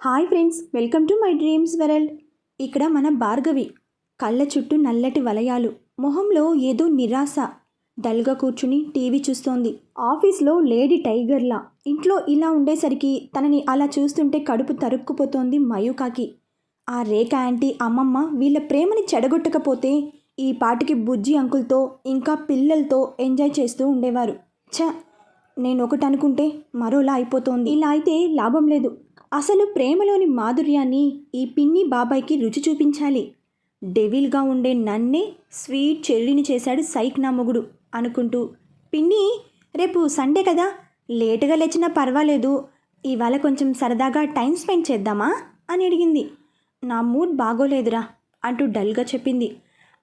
Hi friends welcome to my dreams world. ఇక్కడ మన భార్గవి కళ్ళ చుట్టూ నల్లటి వలయాలు మొహంలో ఏదో నిరాశ. డల్గా కూర్చుని టీవీ చూస్తోంది. ఆఫీస్లో లేడీ టైగర్లా. ఇంట్లో ఇలా ఉండేసరికి తనని అలా చూస్తుంటే కడుపు తరుక్కుపోతోంది మయూకాకి. ఆ రేఖ ఆంటీ అమ్మమ్మ వీళ్ళ ప్రేమని చెడగొట్టకపోతే ఈ పాటికి బుజ్జి అంకుల్తో ఇంకా పిల్లలతో ఎంజాయ్ చేస్తూ ఉండేవారు. ఛ! నేను ఒకటి అనుకుంటే మరోలా అయిపోతోంది. ఇలా అయితే లాభం లేదు. అసలు ప్రేమలోని మాధుర్యాన్ని ఈ పిన్ని బాబాయ్కి రుచి చూపించాలి. డెవిల్గా ఉండే నన్నే స్వీట్ చెర్రీని చేశాడు సైక్ నా మొగుడు అనుకుంటూ పిన్ని రేపు సండే కదా లేటుగా లేచినా పర్వాలేదు ఇవాళ కొంచెం సరదాగా టైం స్పెండ్ చేద్దామా? అని అడిగింది. నా మూడ్ బాగోలేదురా అంటూ డల్గా చెప్పింది.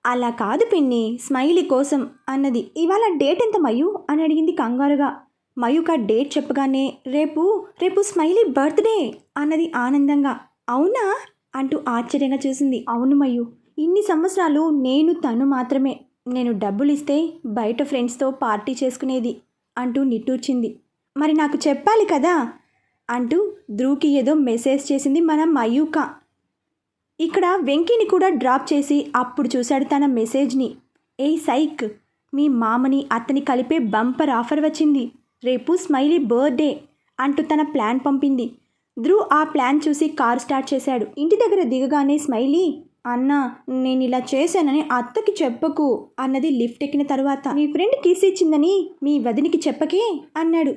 అలా కాదు పిన్ని స్మైలీ కోసం అన్నది. ఇవాళ డేట్ ఎంత మయు అని అడిగింది కంగారుగా. మయూక డేట్ చెప్పగానే రేపు రేపు స్మైలీ బర్త్డే అన్నది ఆనందంగా అవునా? అంటూ ఆశ్చర్యంగా చూసింది. అవును మయు ఇన్ని సంవత్సరాలు నేను తను మాత్రమే నేను డబ్బులు ఇస్తే బయట ఫ్రెండ్స్తో పార్టీ చేసుకునేది అంటూ నిట్టూర్చింది. మరి నాకు చెప్పాలి కదా? అంటూ ధ్రువ్కి ఏదో మెసేజ్ చేసింది మన మయూక. ఇక్కడ వెంకీని కూడా డ్రాప్ చేసి అప్పుడు చూశాడు తన మెసేజ్ని. ఏ సైక్ మీ మామని అతని కలిపే బంపర్ ఆఫర్ వచ్చింది. రేపు స్మైలీ బర్త్డే అంటూ తన ప్లాన్ పంపింది. ధ్రువ్ ఆ ప్లాన్ చూసి కార్ స్టార్ట్ చేశాడు. ఇంటి దగ్గర దిగగానే స్మైలీ అన్నా నేను ఇలా చేశానని అత్తకి చెప్పకు అన్నది లిఫ్ట్ ఎక్కిన తర్వాత. మీ ఫ్రెండ్ కిస్ ఇచ్చిందని మీ వదినికి చెప్పకే అన్నాడు.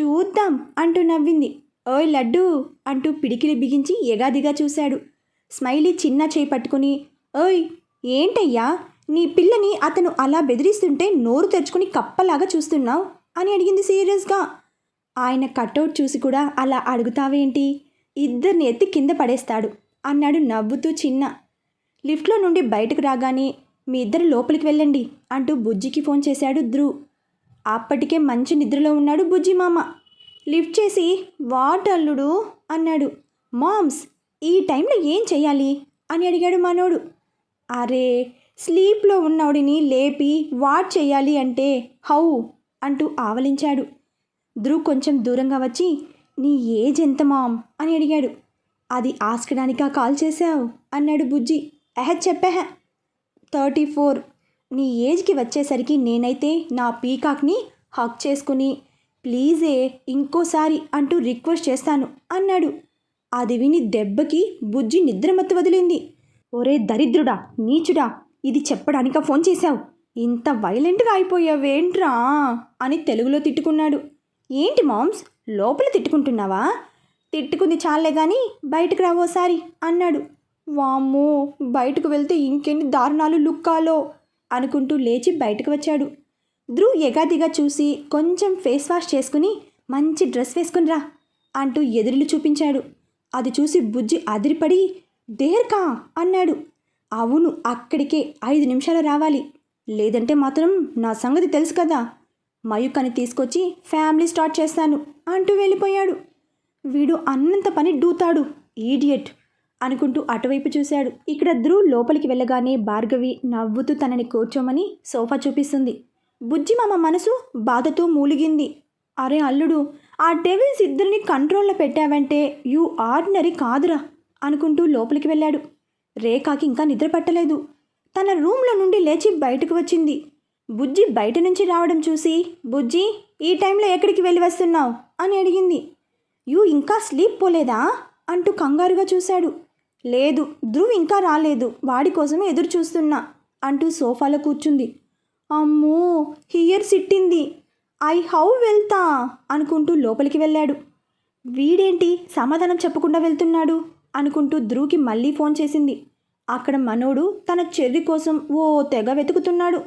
చూద్దాం అంటూ నవ్వింది. ఓయ్ లడ్డు అంటూ పిడికిలి బిగించి ఎగాదిగా చూశాడు. స్మైలీ చిన్న చేయి పట్టుకుని ఓయ్ ఏంటయ్యా? నీ పిల్లని అతను అలా బెదిరిస్తుంటే నోరు తెరుచుకుని కప్పలాగా చూస్తున్నావు. అని అడిగింది సీరియస్గా. ఆయన కట్అవుట్ చూసి కూడా అలా అడుగుతావేంటి? ఇద్దరిని ఎత్తి కింద పడేస్తాడు అన్నాడు నవ్వుతూ చిన్న. లిఫ్ట్లో నుండి బయటకు రాగానే మీ ఇద్దరు లోపలికి వెళ్ళండి అంటూ బుజ్జికి ఫోన్ చేశాడు ధ్రువ్ అప్పటికే మంచి నిద్రలో ఉన్నాడు బుజ్జి మామ. లిఫ్ట్ చేసి వాట్ అల్లుడు అన్నాడు. మామ్స్ ఈ టైంలో ఏం చేయాలి అని అడిగాడు మనోడు. అరే స్లీప్లో ఉన్నోడిని లేపి వాట్ చేయాలి అంటే హౌ? అంటూ ఆవలించాడు. ధ్రువ్ కొంచెం దూరంగా వచ్చి నీ ఏజ్ ఎంత మామ్? అని అడిగాడు. అది ఆస్కడానికా కాల్ చేశావు? అన్నాడు బుజ్జి. ఎహ చెప్పెహ. Thirty four. నీ ఏజ్కి వచ్చేసరికి నేనైతే నా పీకాక్ని హక్ చేసుకుని ప్లీజే ఇంకోసారి అంటూ రిక్వెస్ట్ చేస్తాను అన్నాడు. అది విని దెబ్బకి బుజ్జి నిద్రమత్తు వదిలింది. ఒరే దరిద్రుడా నీచుడా ఇది చెప్పడానికా ఫోన్ చేశావు? ఇంత వైలెంట్గా అయిపోయావేంట్రా? అని తెలుగులో తిట్టుకున్నాడు. ఏంటి మామ్స్? లోపల తిట్టుకుంటున్నావా? తిట్టుకుంది చాలే కానీ బయటకు రావోసారి అన్నాడు. వామ్మో బయటకు వెళ్తే ఇంకెన్ని దారుణాలు లుక్కాలో అనుకుంటూ లేచి బయటకు వచ్చాడు. ధ్రువ్ ఎగాదిగా చూసి కొంచెం ఫేస్ వాష్ చేసుకుని మంచి డ్రెస్ వేసుకునిరా అంటూ ఎదురులు చూపించాడు. అది చూసి బుజ్జి అదిరిపడి దేర్కా అన్నాడు. అవును అక్కడికే ఐదు నిమిషాలు రావాలి. లేదంటే మాత్రం నా సంగతి తెలుసు కదా. మయూకని తీసుకొచ్చి ఫ్యామిలీ స్టార్ట్ చేస్తాను అంటూ వెళ్ళిపోయాడు. వీడు అన్నంత పని డూతాడు ఈడియట్ అనుకుంటూ అటువైపు చూశాడు. ఇక్కడ ధ్రువ్ లోపలికి వెళ్ళగానే భార్గవి నవ్వుతూ తనని కూర్చోమని సోఫా చూపిస్తుంది. బుజ్జి మామ మనసు బాధతో మూలిగింది. అరే అల్లుడు ఆ డెవిల్స్ ఇద్దరిని కంట్రోల్లో పెట్టావంటే యూ ఆర్డినరీ కాదురా అనుకుంటూ లోపలికి వెళ్ళాడు. రేఖాకి ఇంకా నిద్ర పట్టలేదు. తన రూమ్లో నుండి లేచి బయటకు వచ్చింది. బుజ్జి బయట నుంచి రావడం చూసి బుజ్జి ఈ టైంలో ఎక్కడికి వెళ్ళి వస్తున్నావు? అని అడిగింది. యూ ఇంకా స్లీప్ పోలేదా? అంటూ కంగారుగా చూశాడు. లేదు ధ్రువ్ ఇంకా రాలేదు. వాడి కోసమే ఎదురు చూస్తున్నా అంటూ సోఫాలో కూర్చుంది. అమ్మో హియర్ సిట్టింది. ఐ హౌ వెళ్తా? అనుకుంటూ లోపలికి వెళ్ళాడు. వీడేంటి సమాధానం చెప్పకుండా వెళ్తున్నాడు? అనుకుంటూ ధ్రువ్కి మళ్ళీ ఫోన్ చేసింది. అక్కడ మనోడు తన చెర్రి కోసం ఓ తెగ వెతుకుతున్నాడు.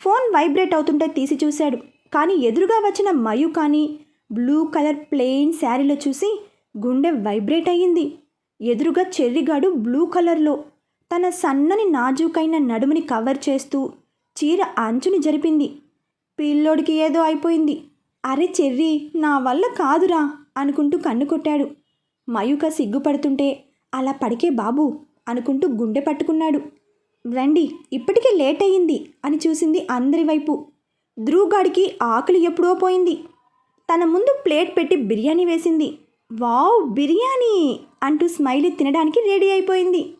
ఫోన్ వైబ్రేట్ అవుతుంటే తీసి చూశాడు. కానీ ఎదురుగా వచ్చిన మయు కానీ బ్లూ కలర్ ప్లెయిన్ శారీలో చూసి గుండె వైబ్రేట్ అయ్యింది. ఎదురుగా చెర్రిగాడు బ్లూ కలర్లో తన సన్నని నాజూకైన నడుముని కవర్ చేస్తూ చీర అంచుని జరిపింది. పిల్లోడికి ఏదో అయిపోయింది. అరే చెర్రి నా వల్ల కాదురా అనుకుంటూ కన్ను కొట్టాడు. మయూక సిగ్గుపడుతుంటే అలా పడికే బాబు అనుకుంటూ గుండె పట్టుకున్నాడు. రండి ఇప్పటికే లేట్ అయ్యింది అని చూసింది అందరి వైపు. ధ్రువుగాడికి ఆకలి ఎప్పుడో పోయింది. తన ముందు ప్లేట్ పెట్టి బిర్యానీ వేసింది. వావ్ బిర్యానీ అంటూ స్మైలీ తినడానికి రెడీ అయిపోయింది.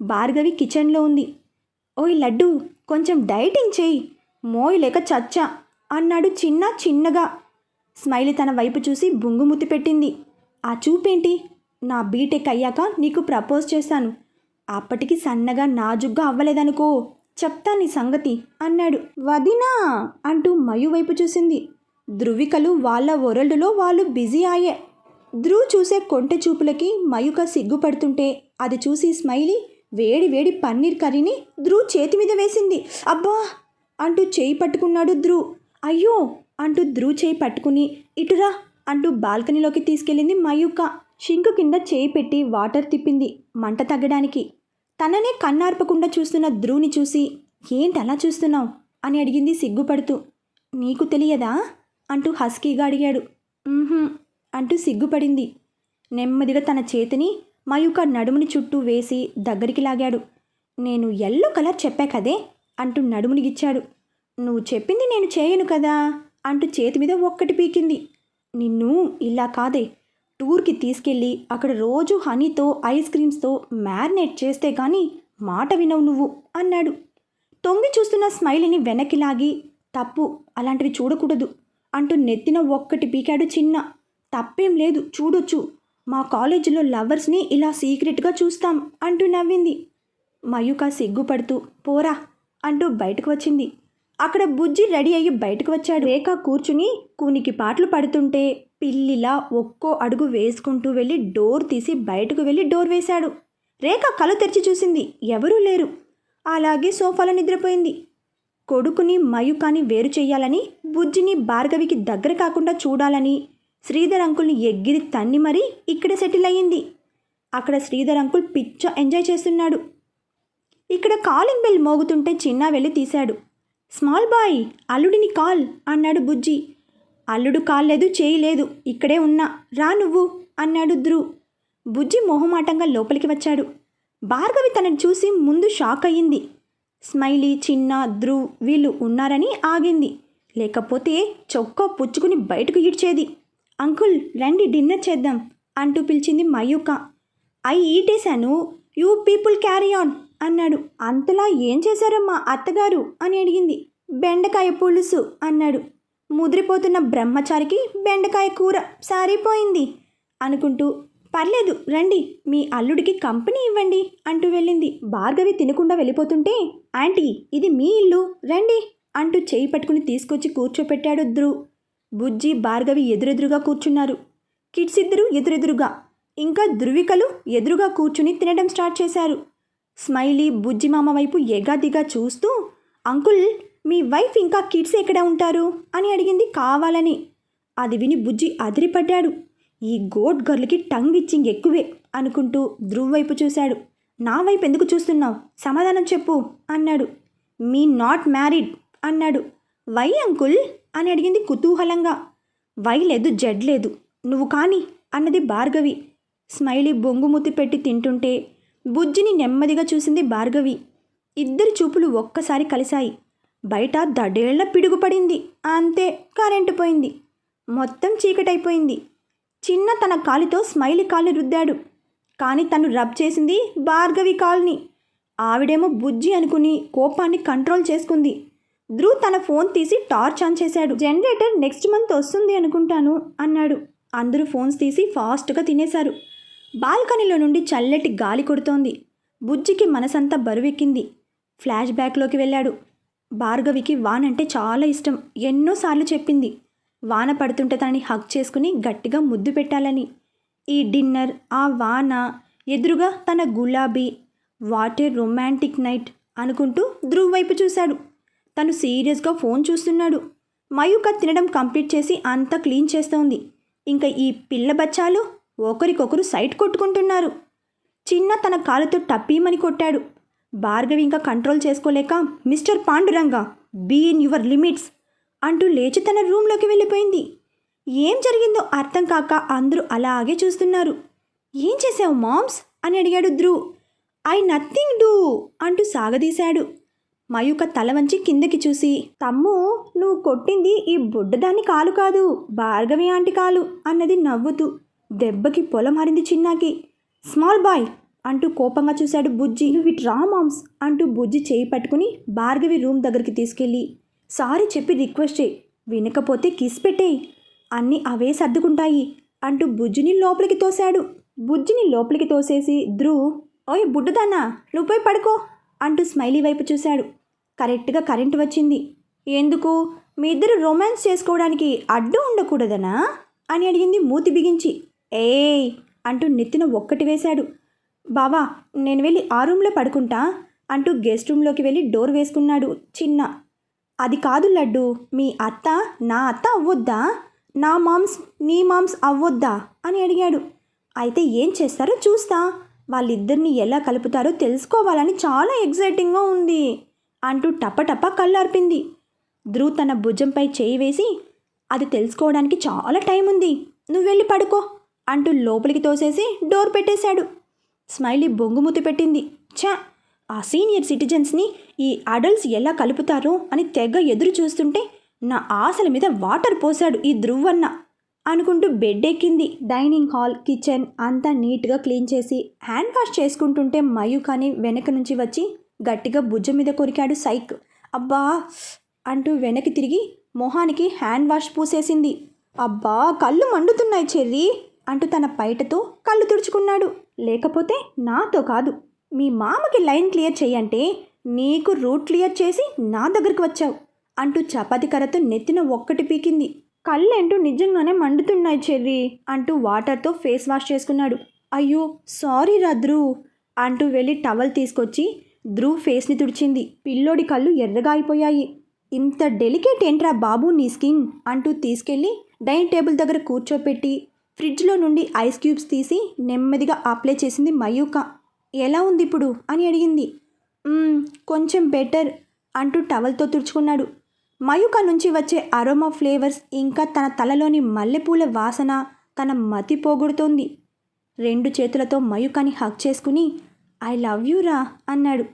భార్గవి కిచెన్లో ఉంది. ఓయ్ లడ్డు కొంచెం డైటింగ్ చేయి మోయి లేక చచ్చా అన్నాడు చిన్న చిన్నగా. స్మైలీ తన వైపు చూసి బుంగుముత్తి పెట్టింది. ఆ చూపేంటి? నా బీటెక్ అయ్యాక నీకు ప్రపోజ్ చేశాను అప్పటికి సన్నగా నాజుగ్గా అవ్వలేదనుకో చెప్తా నీ సంగతి అన్నాడు. వదినా! అంటూ మయు వైపు చూసింది. ధృవికలు వాళ్ళ వరల్డ్లో వాళ్ళు బిజీ అయ్యే. ధ్రువ్ చూసే కొంటె చూపులకి మయుక సిగ్గుపడుతుంటే అది చూసి స్మైలీ వేడి వేడి పన్నీర్ కర్రీని ధ్రువ్ చేతి మీద వేసింది. అబ్బా! అంటూ చేయి పట్టుకున్నాడు ధ్రువ్. అయ్యో! అంటూ ధ్రువ్ చేయి పట్టుకుని ఇటురా! అంటూ బాల్కనీలోకి తీసుకెళ్ళింది మయూక. షింకు కింద చేయి పెట్టి వాటర్ తిప్పింది మంట తగ్గడానికి. తననే కన్నార్పకుండా చూస్తున్న ధ్రువుని చూసి ఏంటి అలా చూస్తున్నావు? అని అడిగింది సిగ్గుపడుతూ. నీకు తెలియదా? అంటూ హస్కీగా అడిగాడు. అంటూ సిగ్గుపడింది. నెమ్మదిగా తన చేతిని మయూక నడుముని చుట్టూ వేసి దగ్గరికి లాగాడు. నేను ఎల్లో కలర్ చెప్పా కదే అంటూ నడుముని గిచ్చాడు. నువ్వు చెప్పింది నేను చేయను కదా అంటూ చేతి మీద ఒక్కటి పీకింది. నిన్ను ఇలా కాదే టూర్కి తీసుకెళ్ళి అక్కడ రోజు హనీతో ఐస్ క్రీమ్స్తో మ్యారినేట్ చేస్తే కానీ మాట వినవు నువ్వు అన్నాడు. తొంగి చూస్తున్న స్మైలీని వెనక్కి లాగి తప్పు అలాంటివి చూడకూడదు అంటూ నెత్తిన ఒక్కటి పీకాడు చిన్న. తప్పేం లేదు చూడొచ్చు. మా కాలేజీలో లవర్స్ని ఇలా సీక్రెట్గా చూస్తాం అంటూ నవ్వింది. మయూక సిగ్గుపడుతూ పోరా అంటూ బయటకు వచ్చింది. అక్కడ బుజ్జి రెడీ అయ్యి బయటకు వచ్చాడు. రేఖ కూర్చుని కూనికి పాటలు పడుతుంటే పిల్లిలా ఒక్కో అడుగు వేసుకుంటూ వెళ్ళి డోర్ తీసి బయటకు వెళ్ళి డోర్ వేశాడు. రేఖ కళ్ళు తెరిచి చూసింది ఎవరూ లేరు. అలాగే సోఫాలో నిద్రపోయింది. కొడుకుని మయుకాని వేరు చేయాలని బుజ్జిని భార్గవికి దగ్గర కాకుండా చూడాలని శ్రీధర్ అంకుల్ని ఎగ్గిరి తన్ని మరీ ఇక్కడ సెటిల్ అయ్యింది. అక్కడ శ్రీధర్ అంకుల్ పిచ్చ ఎంజాయ్ చేస్తున్నాడు. ఇక్కడ కాలింగ్ బెల్ మోగుతుంటే చిన్న వెళ్ళి తీశాడు. స్మాల్ బాయ్ అల్లుడిని కాల్ అన్నాడు బుజ్జి. అల్లుడు కాల్ లేదు ఇక్కడే ఉన్నా రా నువ్వు అన్నాడు ధ్రువ్ బుజ్జి మొహమాటంగా లోపలికి వచ్చాడు. భార్గవి తనని చూసి ముందు షాక్ అయ్యింది. స్మైలీ చిన్న ధ్రువ్ వీళ్ళు ఉన్నారని ఆగింది. లేకపోతే చొక్కా పుచ్చుకుని బయటకు ఈడ్చేది. అంకుల్ రండి డిన్నర్ చేద్దాం అంటూ పిలిచింది Mayuka. I ఈటేశాను. You people carry on. అన్నాడు. అంతలా ఏం చేశారమ్మా అత్తగారు? అని అడిగింది. బెండకాయ పులుసు అన్నాడు. ముదిరిపోతున్న బ్రహ్మచారికి బెండకాయ కూర సారిపోయింది అనుకుంటూ పర్లేదు రండి మీ అల్లుడికి కంపెనీ ఇవ్వండి అంటూ వెళ్ళింది. భార్గవి తినకుండా వెళ్ళిపోతుంటే ఆంటీ ఇది మీ ఇల్లు రండి అంటూ చేయి పట్టుకుని తీసుకొచ్చి కూర్చోపెట్టాడు ధ్రువ్ బుజ్జి భార్గవి ఎదురెదురుగా కూర్చున్నారు. కిడ్స్ ఇద్దరు ఎదురెదురుగా ఇంకా ధృవికలు ఎదురుగా కూర్చుని తినడం స్టార్ట్ చేశారు. స్మైలీ బుజ్జిమామ వైపు ఎగాదిగా చూస్తూ అంకుల్ మీ వైఫ్ ఇంకా కిడ్స్ ఎక్కడ ఉంటారు? అని అడిగింది కావాలని. అది విని బుజ్జి అదిరిపడ్డాడు. ఈ గోడ్ గర్ల్కి టంగ్ ఇచ్చింగ్ ఎక్కువే అనుకుంటూ ధ్రువ్ వైపు చూశాడు. నా వైపు ఎందుకు చూస్తున్నావు? సమాధానం చెప్పు అన్నాడు. మీ నాట్ మ్యారీడ్ అన్నాడు. Why uncle? అని అడిగింది కుతూహలంగా. వై లేదు జడ్ లేదు. నువ్వు కాని అన్నది భార్గవి. స్మైలీ బొంగుమూతి పెట్టి తింటుంటే బుజ్జిని నెమ్మదిగా చూసింది భార్గవి. ఇద్దరి చూపులు ఒక్కసారి కలిశాయి. బయట దడేళ్ళ పిడుగుపడింది. అంతే కరెంటు పోయింది. మొత్తం చీకటైపోయింది. చిన్న తన కాలితో స్మైలి కాలు రుద్దాడు. కానీ తను రబ్ చేసింది భార్గవి కాల్ని. ఆవిడేమో బుజ్జి అనుకుని కోపాన్ని కంట్రోల్ చేసుకుంది. ధ్రువ్ తన ఫోన్ తీసి టార్చ్ ఆన్ చేశాడు. జనరేటర్ నెక్స్ట్ మంత్ వస్తుంది అనుకుంటాను అన్నాడు. అందరూ ఫోన్స్ తీసి ఫాస్ట్గా తినేశారు. బాల్కనీలో నుండి చల్లటి గాలి కొడుతోంది. బుజ్జికి మనసంతా బరువెక్కింది. ఫ్లాష్ బ్యాక్లోకి వెళ్ళాడు. భార్గవికి వాన్ అంటే చాలా ఇష్టం. ఎన్నోసార్లు చెప్పింది. వాన పడుతుంటే తనని హక్ చేసుకుని గట్టిగా ముద్దు పెట్టాలని. ఈ డిన్నర్ ఆ వాన ఎదురుగా తన గులాబీ వాటే రొమాంటిక్ నైట్ అనుకుంటూ ధ్రువ్ వైపు చూశాడు. తను సీరియస్గా ఫోన్ చూస్తున్నాడు. మయూక తినడం కంప్లీట్ చేసి అంతా క్లీన్ చేస్తోంది. ఇంకా ఈ పిల్ల బచ్చాలు ఒకరికొకరు సైట్ కొట్టుకుంటున్నారు. చిన్న తన కాలుతో టప్పీమని కొట్టాడు. భార్గవి ఇంకా కంట్రోల్ చేసుకోలేక mister Panduranga be in your limits అంటూ లేచి తన రూమ్లోకి వెళ్ళిపోయింది. ఏం జరిగిందో అర్థం కాక అందరూ అలాగే చూస్తున్నారు. ఏం చేసావు మామ్స్? అని అడిగాడు ధ్రువ్ ఐ నథింగ్ డూ అంటూ సాగదీశాడు. మయూక తల వంచి కిందకి చూసి తమ్ము నువ్వు కొట్టింది ఈ బుడ్డదాని కాలు కాదు భార్గవి ఆంటీ కాలు అన్నది నవ్వుతూ దెబ్బకి పొలం మారింది చిన్నాకి. స్మాల్ బాయ్ అంటూ కోపంగా చూశాడు బుజ్జి. నువ్వు ఇటు రా మామ్స్ అంటూ బుజ్జి చేయి పట్టుకుని భార్గవి రూమ్ దగ్గరికి తీసుకెళ్ళి సారీ చెప్పి రిక్వెస్ట్ చేయి వినకపోతే కిస్ పెట్టేయి అన్నీ అవే సర్దుకుంటాయి అంటూ బుజ్జిని లోపలికి తోశాడు. బుజ్జిని లోపలికి తోసేసి ధ్రువ్ ఓయ్ బుడ్డదానా నువ్వు పోయి పడుకో అంటూ స్మైలీ వైపు చూశాడు. కరెక్ట్గా కరెంటు వచ్చింది. ఎందుకు? మీ ఇద్దరు రొమాన్స్ చేసుకోవడానికి అడ్డు ఉండకూడదనా? అని అడిగింది మూతి బిగించి. ఏయ్ అంటూ నెత్తిన ఒక్కటి వేశాడు. బావా నేను వెళ్ళి ఆ రూమ్లో పడుకుంటా అంటూ గెస్ట్ రూమ్లోకి వెళ్ళి డోర్ వేసుకున్నాడు చిన్న. అది కాదు లడ్డు మీ అత్త నా అత్త అవ్వొద్దా? నా మామ్స్ నీ మామ్స్ అవ్వొద్దా? అని అడిగాడు. అయితే ఏం చేస్తారో చూస్తా. వాళ్ళిద్దరిని ఎలా కలుపుతారో తెలుసుకోవాలని చాలా ఎగ్జైటింగ్గా ఉంది అంటూ టపటప కళ్ళార్పింది. ధ్రువ్ తన భుజంపై చేయి వేసి అది తెలుసుకోవడానికి చాలా టైం ఉంది నువ్వు వెళ్ళి పడుకో. అంటూ లోపలికి తోసేసి డోర్ పెట్టేశాడు. స్మైలీ బొంగుమూతి పెట్టింది. ఛా ఆ సీనియర్ సిటిజన్స్ని ఈ అడల్ట్స్ ఎలా కలుపుతారో అని తెగ ఎదురు చూస్తుంటే నా ఆశల మీద వాటర్ పోశాడు ఈ ధ్రువన్న అనుకుంటూ బెడ్ ఎక్కింది డైనింగ్ హాల్ కిచెన్ అంతా నీట్గా క్లీన్ చేసి హ్యాండ్ వాష్ చేసుకుంటుంటే మయు కానీ వెనక నుంచి వచ్చి గట్టిగా భుజం మీద కొరికాడు సైక్. అబ్బా! అంటూ వెనక్కి తిరిగి మొహానికి హ్యాండ్ వాష్ పూసేసింది. అబ్బా! కళ్ళు మండుతున్నాయి చెర్రీ! అంటూ తన పైటతో కళ్ళు తుడుచుకున్నాడు. లేకపోతే నాతో కాదు. మీ మామకి లైన్ క్లియర్ చేయంటే నీకు రూట్ క్లియర్ చేసి నా దగ్గరికి వచ్చావు అంటూ చపాతి కర్రతో నెత్తిన ఒక్కటి పీకింది. కళ్ళేంటూ నిజంగానే మండుతున్నాయి చెర్రీ అంటూ వాటర్తో ఫేస్ వాష్ చేసుకున్నాడు. అయ్యో సారీ రా ధ్రువ్ అంటూ వెళ్ళి టవల్ తీసుకొచ్చి ధ్రువ్ ఫేస్ని తుడిచింది. పిల్లోడి కళ్ళు ఎర్రగా అయిపోయాయి. ఇంత డెలికేట్ ఏంట్రా బాబు నీ స్కిన్ అంటూ తీసుకెళ్ళి డైనింగ్ టేబుల్ దగ్గర కూర్చోపెట్టి ఫ్రిడ్జ్లో నుండి ఐస్ క్యూబ్స్ తీసి నెమ్మదిగా అప్లై చేసింది మయూక. ఎలా ఉంది ఇప్పుడు? అని అడిగింది. కొంచెం బెటర్ అంటూ టవల్తో తుడుచుకున్నాడు. మయూక నుంచి వచ్చే అరోమా ఫ్లేవర్స్ ఇంకా తన తలలోని మల్లెపూల వాసన తన మతి పోగొడుతోంది. రెండు చేతులతో మయూకని హక్ చేసుకుని ఐ లవ్ యూ రా అన్నాడు.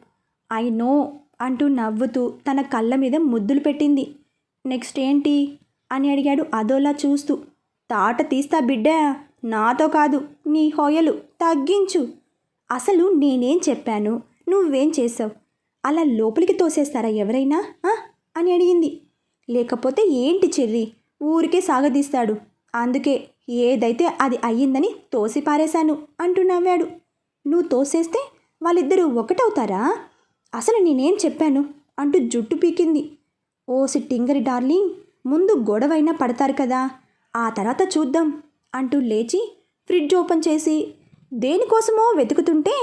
ఐ నో అంటూ నవ్వుతూ తన కళ్ళ మీద ముద్దులు పెట్టింది. నెక్స్ట్ ఏంటి? అని అడిగాడు అదోలా చూస్తూ. తాట తీస్తా బిడ్డా నాతో కాదు నీ హోయలు తగ్గించు. అసలు నేనేం చెప్పాను? నువ్వేం చేసావు అలా లోపలికి తోసేస్తారా ఎవరైనా? అని అడిగింది. లేకపోతే ఏంటి చెర్రి? ఊరికే సాగదీస్తాడు. అందుకే ఏదైతే అది అయ్యిందని తోసి పారేశాను అంటూ నవ్వాడు. నువ్వు తోసేస్తే వాళ్ళిద్దరూ ఒకటవుతారా? అసలు నేనేం చెప్పాను? అంటూ జుట్టు పీకింది. ఓ సిట్టింగరి డార్లింగ్ ముందు గొడవైనా పడతారు కదా? ఆ తర్వాత చూద్దాం అంటూ లేచి ఫ్రిడ్జ్ ఓపెన్ చేసి దేనికోసమో వెతుకుతుంటే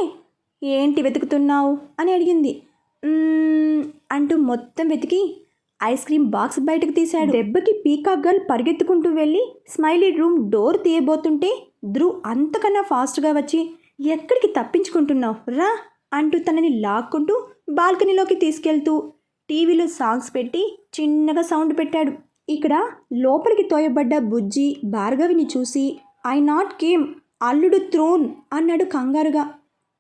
ఏంటి వెతుకుతున్నావు? అని అడిగింది. అంటూ మొత్తం వెతికి ఐస్ క్రీమ్ బాక్స్ బయటకు తీశాడు. దెబ్బకి పీకాక్ గర్ల్ పరిగెత్తుకుంటూ వెళ్ళి స్మైలీ రూమ్ డోర్ తీయబోతుంటే ధ్రువ్ అంతకన్నా ఫాస్ట్గా వచ్చి ఎక్కడికి తప్పించుకుంటున్నావు? రా! అంటూ తనని లాక్కుంటూ బాల్కనీలోకి తీసుకెళ్తూ టీవీలో సాంగ్స్ పెట్టి చిన్నగా సౌండ్ పెట్టాడు. ఇక్కడ లోపలికి తోయబడ్డ బుజ్జి భార్గవిని చూసి ఐ నాట్ కేమ్ అల్లుడు త్రోన్ అన్నాడు కంగారుగా.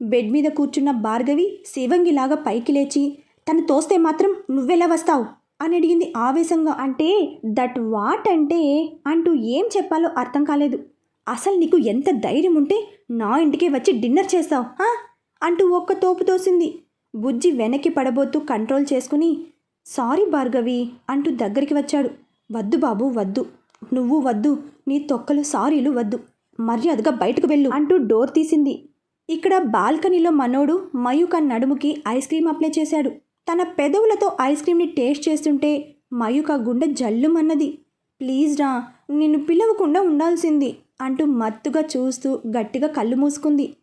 బెడ్ మీద కూర్చున్న భార్గవి శివంగిలాగా పైకి లేచి తను తోస్తే మాత్రం నువ్వెలా వస్తావు? అని అడిగింది ఆవేశంగా. అంటే దట్ వాట్ అంటే? అంటూ ఏం చెప్పాలో అర్థం కాలేదు. అసలు నీకు ఎంత ధైర్యం ఉంటే నా ఇంటికే వచ్చి డిన్నర్ చేస్తావు అంటూ ఒక్క తోపు తోసింది. బుజ్జి వెనక్కి పడబోతూ కంట్రోల్ చేసుకుని సారీ భార్గవి అంటూ దగ్గరికి వచ్చాడు. వద్దు బాబు వద్దు. నువ్వు వద్దు. నీ తొక్కలు సారీలు వద్దు. మర్యాదగా బయటకు వెళ్ళు అంటూ డోర్ తీసింది. ఇక్కడ బాల్కనీలో మనోడు మయూక నడుముకి ఐస్ క్రీమ్ అప్లై చేశాడు. తన పెదవులతో ఐస్ క్రీమ్ని టేస్ట్ చేస్తుంటే మయూక గుండె జల్లుమన్నది. ప్లీజ్ రా నిన్ను పిలవకుండా ఉండాల్సింది అంటూ మత్తుగా చూస్తూ గట్టిగా కళ్ళు మూసుకుంది.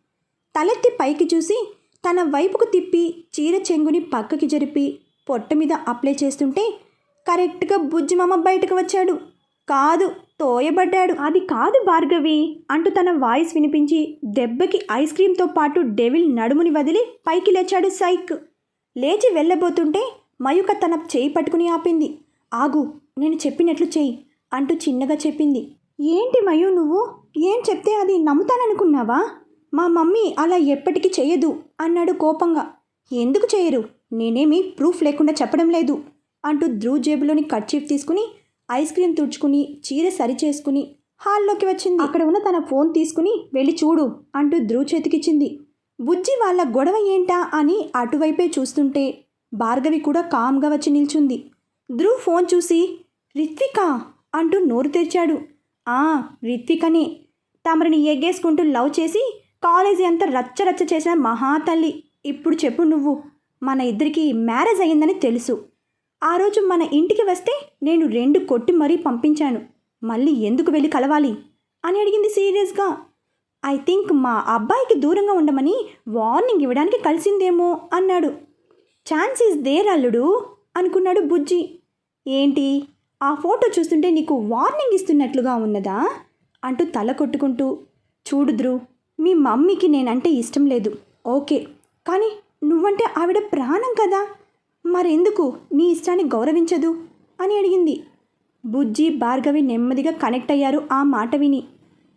తలెత్తి పైకి చూసి తన వైపుకు తిప్పి చీర చెంగుని పక్కకి జరిపి పొట్ట మీద అప్లై చేస్తుంటే కరెక్ట్గా బుజ్జిమామ బయటకు వచ్చాడు. కాదు తోయబడ్డాడు. అది కాదు భార్గవి అంటూ తన వాయిస్ వినిపించి దెబ్బకి ఐస్ క్రీమ్తో పాటు డెవిల్ నడుముని వదిలి పైకి లేచాడు సైక్. లేచి వెళ్ళబోతుంటే మయూక తన చేయి పట్టుకుని ఆపింది. ఆగు నేను చెప్పినట్లు చెయ్యి అంటూ చిన్నగా చెప్పింది. ఏంటి మయూ నువ్వు? ఏం చెప్తే అది నమ్ముతాననుకున్నావా? మా మమ్మీ అలా ఎప్పటికీ చెయ్యదు అన్నాడు కోపంగా. ఎందుకు చేయరు నేనేమి ప్రూఫ్ లేకుండా చెప్పడం లేదు. అంటూ ధ్రువ్ జేబులోని కర్చీఫ్ తీసుకుని ఐస్ క్రీమ్ తుడుచుకుని చీర సరి చేసుకుని హాల్లోకి వచ్చింది. అక్కడ ఉన్న తన ఫోన్ తీసుకుని వెళ్ళి చూడు అంటూ ధ్రువ్ చేతికిచ్చింది. బుజ్జి వాళ్ళ గొడవ ఏంటా అని అటువైపే చూస్తుంటే భార్గవి కూడా కామ్గా వచ్చి నిల్చుంది. ధ్రువ్ ఫోన్ చూసి రిత్విక అంటూ నోరు తెరిచాడు. ఆ రిత్వికనే. తమరిని ఎగ్గేసుకుంటూ లవ్ చేసి కాలేజీ అంతా రచ్చ రచ్చ చేసిన మహాతల్లి. ఇప్పుడు చెప్పు నువ్వు మన ఇద్దరికి మ్యారేజ్ అయ్యిందని తెలుసు. ఆ రోజు మన ఇంటికి వస్తే నేను రెండు కొట్టి మరీ పంపించాను. మళ్ళీ ఎందుకు వెళ్ళి కలవాలి? అని అడిగింది సీరియస్గా. ఐ థింక్ మా అబ్బాయికి దూరంగా ఉండమని వార్నింగ్ ఇవ్వడానికి కలిసిందేమో అన్నాడు. ఛాన్స్ ఈజ్ దేర్ అల్లుడు అనుకున్నాడు బుజ్జి. ఏంటి? ఆ ఫోటో చూస్తుంటే నీకు వార్నింగ్ ఇస్తున్నట్లుగా ఉన్నదా? అంటూ తల కొట్టుకుంటూ చూడు ధ్రువ్ మీ మమ్మీకి నేనంటే ఇష్టం లేదు. ఓకే కానీ నువ్వంటే ఆవిడ ప్రాణం కదా. మరెందుకు? నీ ఇష్టాన్ని గౌరవించదు? అని అడిగింది. బుజ్జి భార్గవి నెమ్మదిగా కనెక్ట్ అయ్యారు ఆ మాట విని.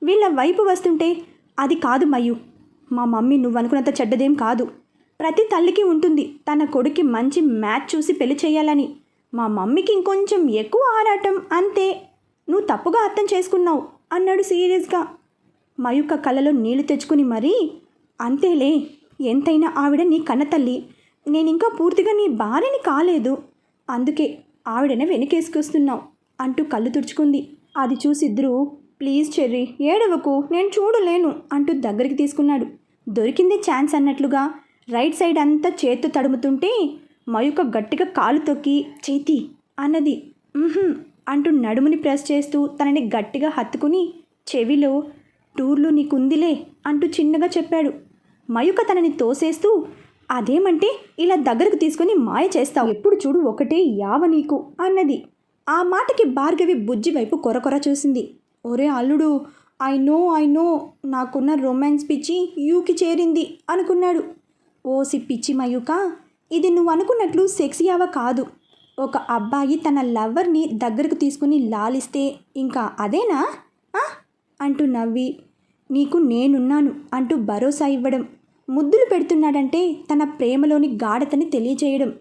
వీళ్ళ వైపు వస్తుంటే అది కాదు మయు మా మమ్మీ నువ్వు అనుకున్నంత చెడ్డదేం కాదు. ప్రతి తల్లికి ఉంటుంది. తన కొడుక్కి మంచి మ్యాచ్ చూసి పెళ్ళి చేయాలని. మా మమ్మీకి ఇంకొంచెం ఎక్కువ ఆరాటం అంతే. నువ్వు తప్పుగా అర్థం చేసుకున్నావు అన్నాడు సీరియస్గా. మయుక్క కళ్ళలో నీళ్ళు తెచ్చుకుని మరీ అంతేలే ఎంతైనా ఆవిడ నీ కన్నతల్లి. నేను ఇంకా పూర్తిగా నీ భార్యని కాలేదు. అందుకే ఆవిడనే వెనకేసుకొస్తున్నావు అంటూ కళ్ళు తుడుచుకుంది. అది చూసి ఇద్దరు ప్లీజ్ చెర్రీ ఏడవకు నేను చూడలేను అంటూ దగ్గరికి తీసుకున్నాడు. దొరికిందే ఛాన్స్ అన్నట్లుగా రైట్ సైడ్ అంతా చేత్తో తడుముతుంటే మయుక గట్టిగా కాలు తొక్కి చేతి అన్నది. అంటూ నడుముని ప్రెస్ చేస్తూ తనని గట్టిగా హత్తుకుని చెవిలో టూర్లు నీకుందిలే అంటూ చిన్నగా చెప్పాడు. మయుక తనని తోసేస్తూ అదేమంటే ఇలా దగ్గరకు తీసుకుని మాయ చేస్తావు. ఎప్పుడు చూడు ఒకటే యావ నీకు అన్నది. ఆ మాటకి భార్గవి బుజ్జి వైపు కొరకొర చూసింది. ఒరే అల్లుడు ఐ నో ఐ నో నాకున్న రొమాన్స్ పిచ్చి యూకి చేరింది అనుకున్నాడు. ఓసి పిచ్చి మయూక ఇది నువ్వు అనుకున్నట్లు సెక్సీ యావ కాదు. ఒక అబ్బాయి తన లవర్ని దగ్గరకు తీసుకుని లాలిస్తే ఇంకా అదేనా? ఆ? అంటూ నవ్వి నీకు నేనున్నాను అంటూ భరోసా ఇవ్వడం. ముద్దులు పెడుతున్నాడంటే తన ప్రేమలోని గాఢతని తెలియజేయడం.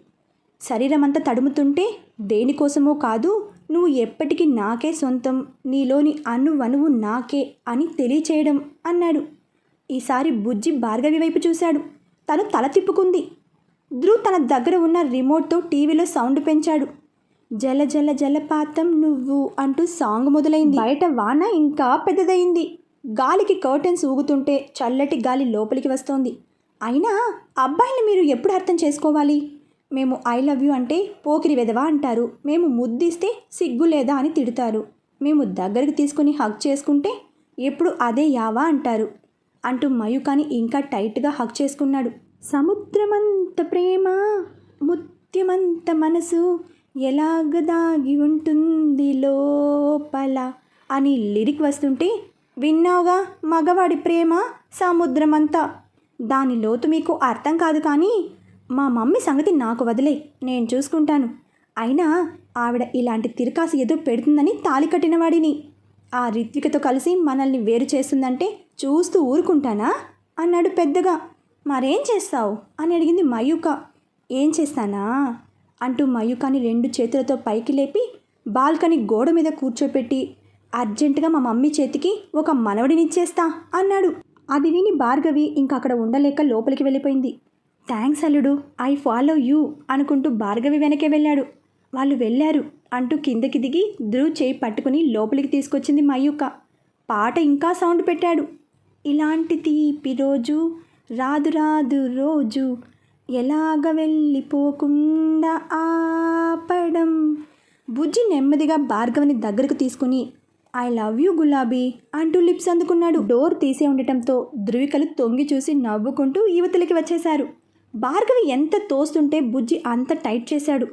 శరీరమంతా తడుముతుంటే దేనికోసమో కాదు నువ్వు ఎప్పటికీ నాకే సొంతం నీలోని అణువణువు నాకే అని తెలియచేయడం అన్నాడు. ఈసారి బుజ్జి భార్గవి వైపు చూశాడు. తను తల తిప్పుకుంది. ధ్రువ్ తన దగ్గర ఉన్న రిమోట్తో టీవీలో సౌండ్ పెంచాడు. జల జల జలపాతం నువ్వు అంటూ సాంగ్ మొదలైంది. బయట వాన ఇంకా పెద్దదైంది గాలికి కర్టెన్స్ ఊగుతుంటే చల్లటి గాలి లోపలికి వస్తోంది. అయినా అబ్బాయిని మీరు ఎప్పుడు అర్థం చేసుకోవాలి? మేము ఐ లవ్ యూ అంటే పోకిరి వెదవా అంటారు. మేము ముద్దిస్తే సిగ్గు లేదా అని తిడతారు. మేము దగ్గరికి తీసుకుని హక్ చేసుకుంటే ఎప్పుడు అదే యావా అంటారు. అంటూ మయూకాని ఇంకా టైట్గా హక్ చేసుకున్నాడు. సముద్రమంత ప్రేమ ముత్యమంత మనసు ఎలాగ దాగి ఉంటుంది లోపల అని లిరిక్ వస్తుంటే విన్నావుగా? మగవాడి ప్రేమ సముద్రమంతా. దాని లోతు మీకు అర్థం కాదు కానీ మా మమ్మీ సంగతి నాకు వదిలే. నేను చూసుకుంటాను. అయినా ఆవిడ ఇలాంటి తిరకాసు ఏదో పెడుతుందని తాలి కట్టినవాడిని ఆ రిత్వికతో కలిసి మనల్ని వేరు చేస్తుందంటే చూస్తూ ఊరుకుంటానా? అన్నాడు పెద్దగా. మరేం చేస్తావు? అని అడిగింది మయూక. ఏం చేస్తానా? అంటూ మయూకాని రెండు చేతులతో పైకి లేపి బాల్కనీ గోడ మీద కూర్చోపెట్టి అర్జెంటుగా మా మమ్మీ చేతికి ఒక మనవడినిచ్చేస్తా అన్నాడు. అది విని భార్గవి ఇంక అక్కడ ఉండలేక లోపలికి వెళ్ళిపోయింది. థ్యాంక్స్ అల్లుడు ఐ ఫాలో యూ అనుకుంటూ భార్గవి వెనకే వెళ్ళాడు. వాళ్ళు వెళ్ళారు అంటూ కిందకి దిగి ధ్రువ్ చేయి పట్టుకుని లోపలికి తీసుకొచ్చింది మయూక. పాట ఇంకా సౌండ్ పెట్టాడు. ఇలాంటి తీపి రోజు రాదు రాదు రోజు ఎలాగ వెళ్ళిపోకుండా ఆపడం బుజ్జి నెమ్మదిగా భార్గవిని దగ్గరకు తీసుకుని ఐ లవ్ యూ గులాబీ అంటూ లిప్స్ అందుకున్నాడు. డోర్ తీసే ఉండటంతో ధృవికలు తొంగి చూసి నవ్వుకుంటూ యువతలకి వచ్చేశారు. భార్గవి ఎంత తోస్తుంటే బుజ్జి అంత టైట్ చేశాడు.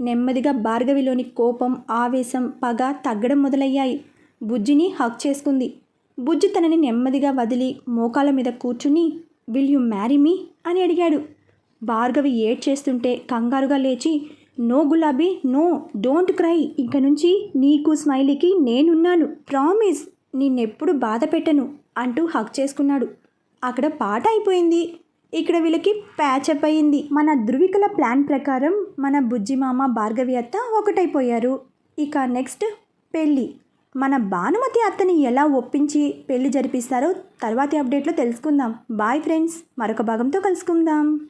నెమ్మదిగా భార్గవిలోని కోపం ఆవేశం పగ తగ్గడం మొదలయ్యాయి. బుజ్జిని హక్ చేసుకుంది. బుజ్జి తనని నెమ్మదిగా వదిలి మోకాల మీద కూర్చుని విల్ యు మ్యారీ మీ అని అడిగాడు. భార్గవి ఏడ్ చేస్తుంటే కంగారుగా లేచి నో గులాబీ నో డోంట్ క్రై. ఇక నుంచి నీకు స్మైలీకి నేనున్నాను. ప్రామిస్ నిన్నెప్పుడు బాధ పెట్టను అంటూ హక్ చేసుకున్నాడు. అక్కడ పాట అయిపోయింది. ఇక్కడ వీళ్ళకి ప్యాచప్ అయింది మన ధృవికల ప్లాన్ ప్రకారం మన బుజ్జి మామ భార్గవి అత్త ఒకటైపోయారు. ఇక నెక్స్ట్ పెళ్ళి. మన భానుమతి అత్తని ఎలా ఒప్పించి పెళ్ళి జరిపిస్తారో తర్వాతి అప్డేట్లో తెలుసుకుందాం. బాయ్ ఫ్రెండ్స్ మరొక భాగంతో కలుసుకుందాం.